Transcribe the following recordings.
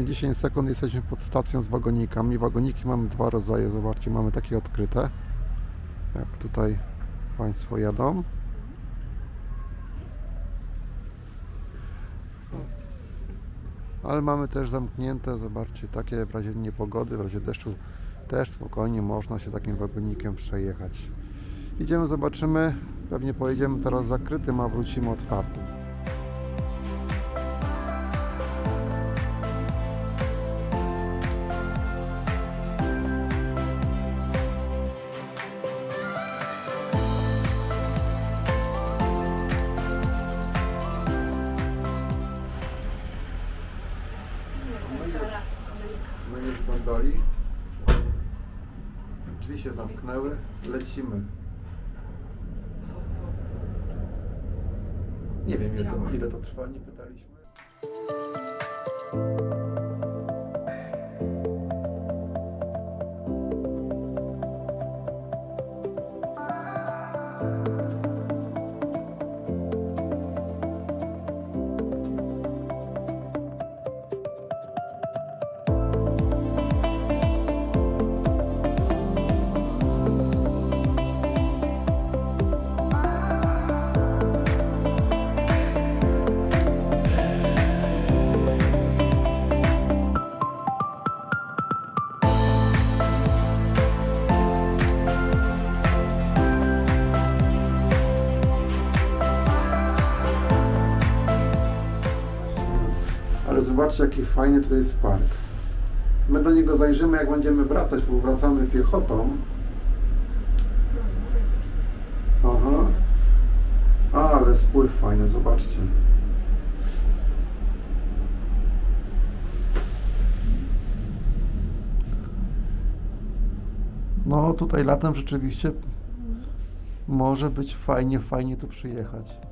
dosłownie 10 sekund jesteśmy pod stacją z wagonikami. Wagoniki mamy dwa rodzaje, zobaczcie, mamy takie odkryte, jak tutaj Państwo jadą. Ale mamy też zamknięte, zobaczcie, takie w razie niepogody, w razie deszczu też spokojnie można się takim wagonikiem przejechać. Idziemy, zobaczymy. Pewnie pojedziemy teraz zakrytym, a wrócimy otwartym. Się zamknęły. Lecimy. Nie wiem ile to, ile to trwa, nie pytaliśmy. Zobaczcie jaki fajny tutaj jest park. My do niego zajrzymy jak będziemy wracać, bo wracamy piechotą. Aha. Ale spływ fajny, zobaczcie. No tutaj latem rzeczywiście może być fajnie, fajnie tu przyjechać.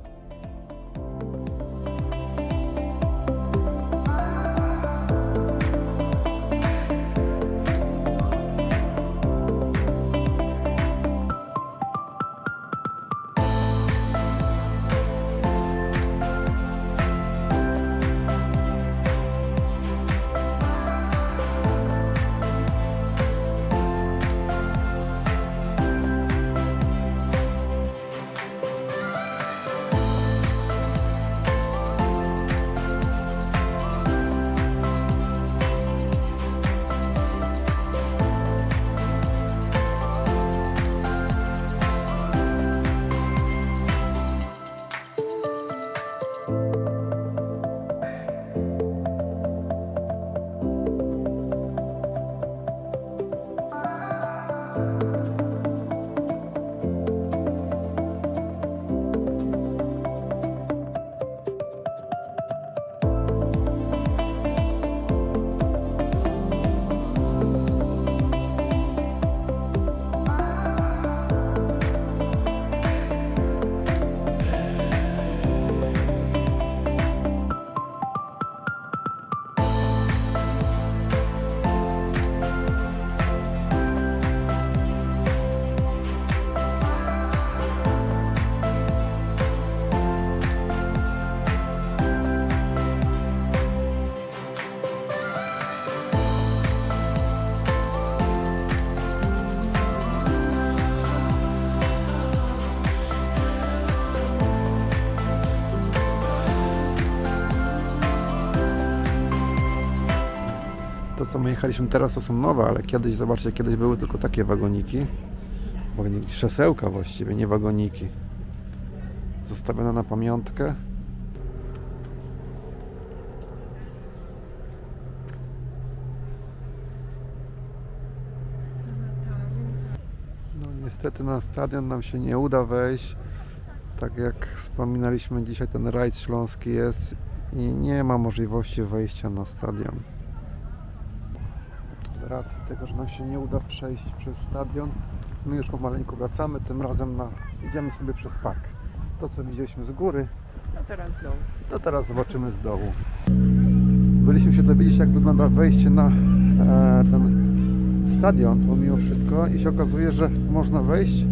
Co my jechaliśmy teraz to są nowe, ale kiedyś, zobaczcie, kiedyś były tylko takie wagoniki. Wagoniki, krzesełka właściwie, nie wagoniki. Zostawione na pamiątkę. No niestety na stadion nam się nie uda wejść. Tak jak wspominaliśmy dzisiaj ten rajd śląski jest i nie ma możliwości wejścia na stadion racji tego, że nam się nie uda przejść przez stadion, my już pomaleńku wracamy, tym razem na, idziemy sobie przez park. To co widzieliśmy z góry, A teraz dół. to teraz zobaczymy z dołu. Byliśmy się dowiedzieć jak wygląda wejście na e, ten stadion pomimo wszystko i się okazuje, że można wejść,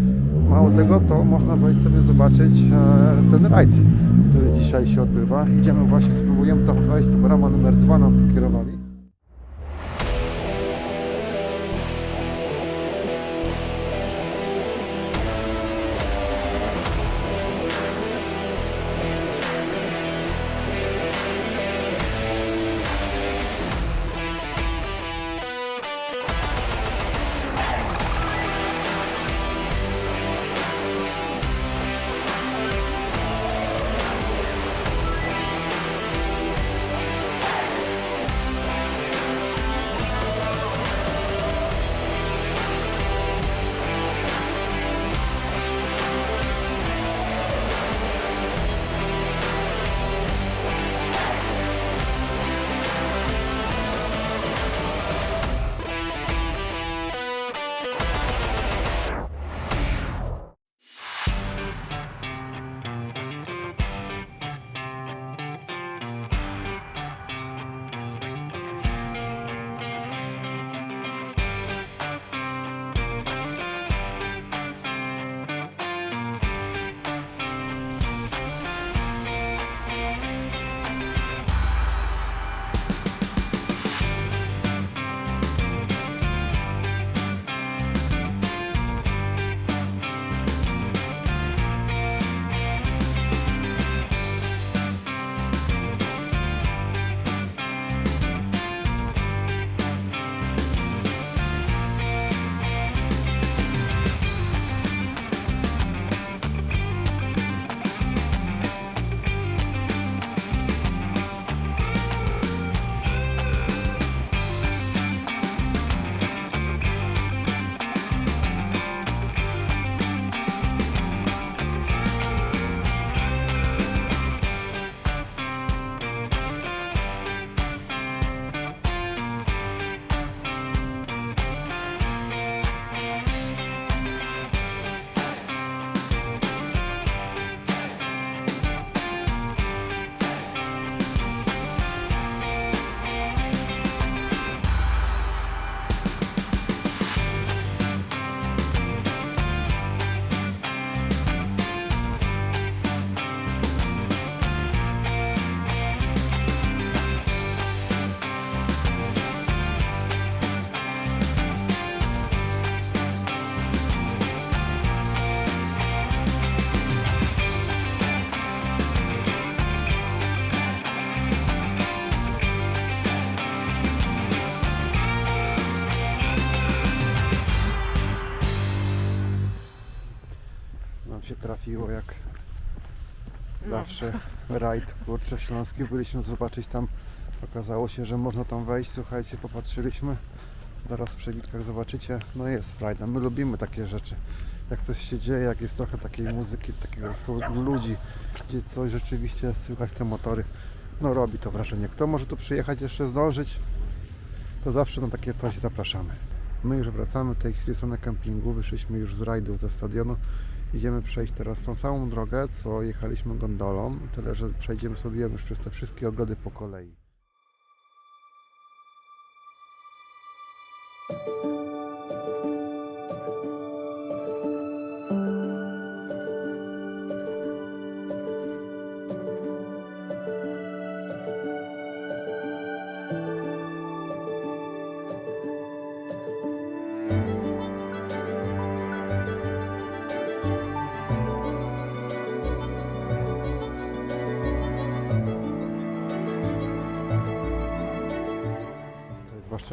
mało tego to można wejść sobie zobaczyć e, ten rajd który dzisiaj się odbywa. Idziemy właśnie, spróbujemy tam wejść, to brama numer dwa nam pokierowali. Zawsze rajd kurczę śląski. Byliśmy zobaczyć tam, okazało się, że można tam wejść. Słuchajcie, popatrzyliśmy. Zaraz w przewitkach zobaczycie. No jest frajda. My lubimy takie rzeczy. Jak coś się dzieje, jak jest trochę takiej muzyki, takiego ludzi, gdzie coś rzeczywiście słychać te motory. No robi to wrażenie. Kto może tu przyjechać jeszcze zdążyć, to zawsze na takie coś zapraszamy. My już wracamy tej na kempingu. Wyszliśmy już z rajdu ze stadionu. Idziemy przejść teraz tą samą drogę, co jechaliśmy gondolą. Tyle, że przejdziemy sobie już przez te wszystkie ogrody po kolei.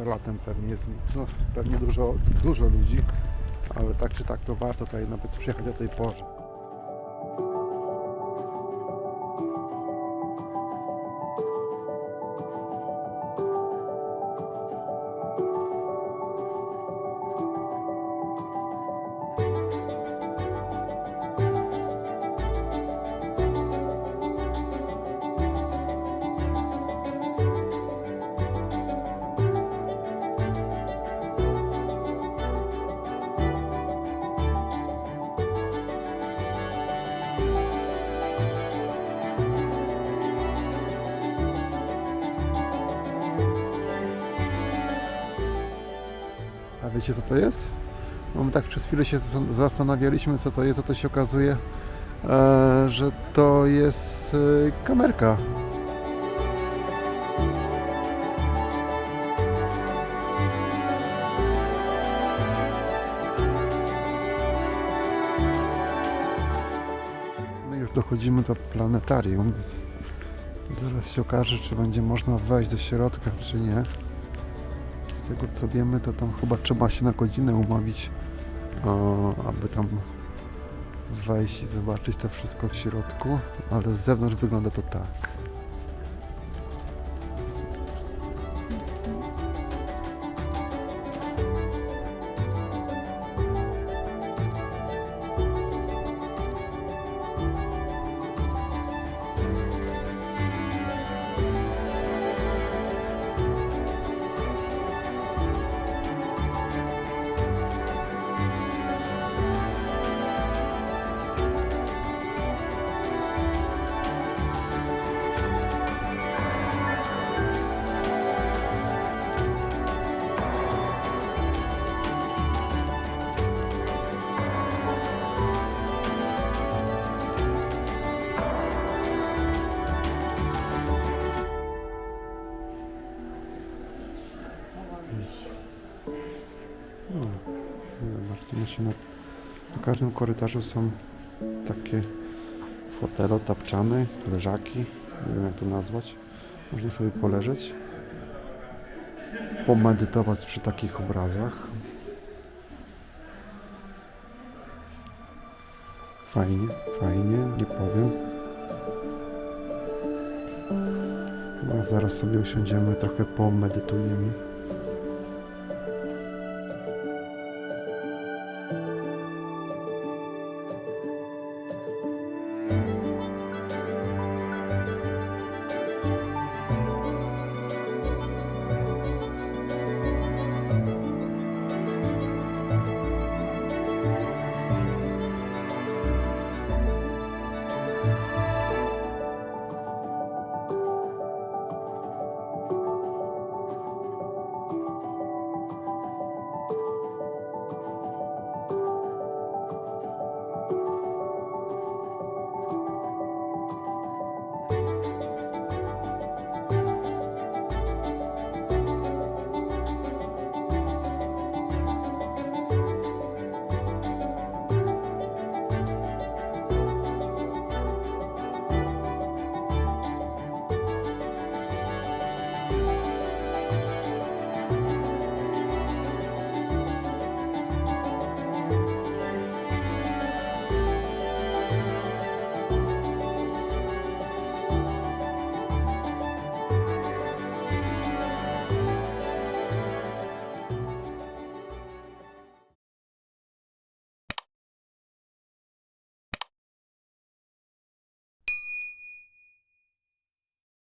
Latem pewnie no, pewnie dużo, dużo ludzi, ale tak czy tak to warto tutaj nawet przyjechać o tej porze. Wiecie co to jest? No my tak przez chwilę się zastan- zastanawialiśmy co to jest, a to się okazuje e, że to jest e, kamerka. My już dochodzimy do planetarium. Zaraz się okaże, czy będzie można wejść do środka, czy nie. Tego co wiemy, to tam chyba trzeba się na godzinę umówić, o, aby tam wejść i zobaczyć to wszystko w środku, ale z zewnątrz wygląda to tak. Każdym korytarzu są takie fotele, tapczany, leżaki, nie wiem jak to nazwać. Można sobie poleżeć, pomedytować przy takich obrazach. Fajnie, fajnie, nie powiem. Chyba zaraz sobie usiądziemy, trochę pomedytujemy.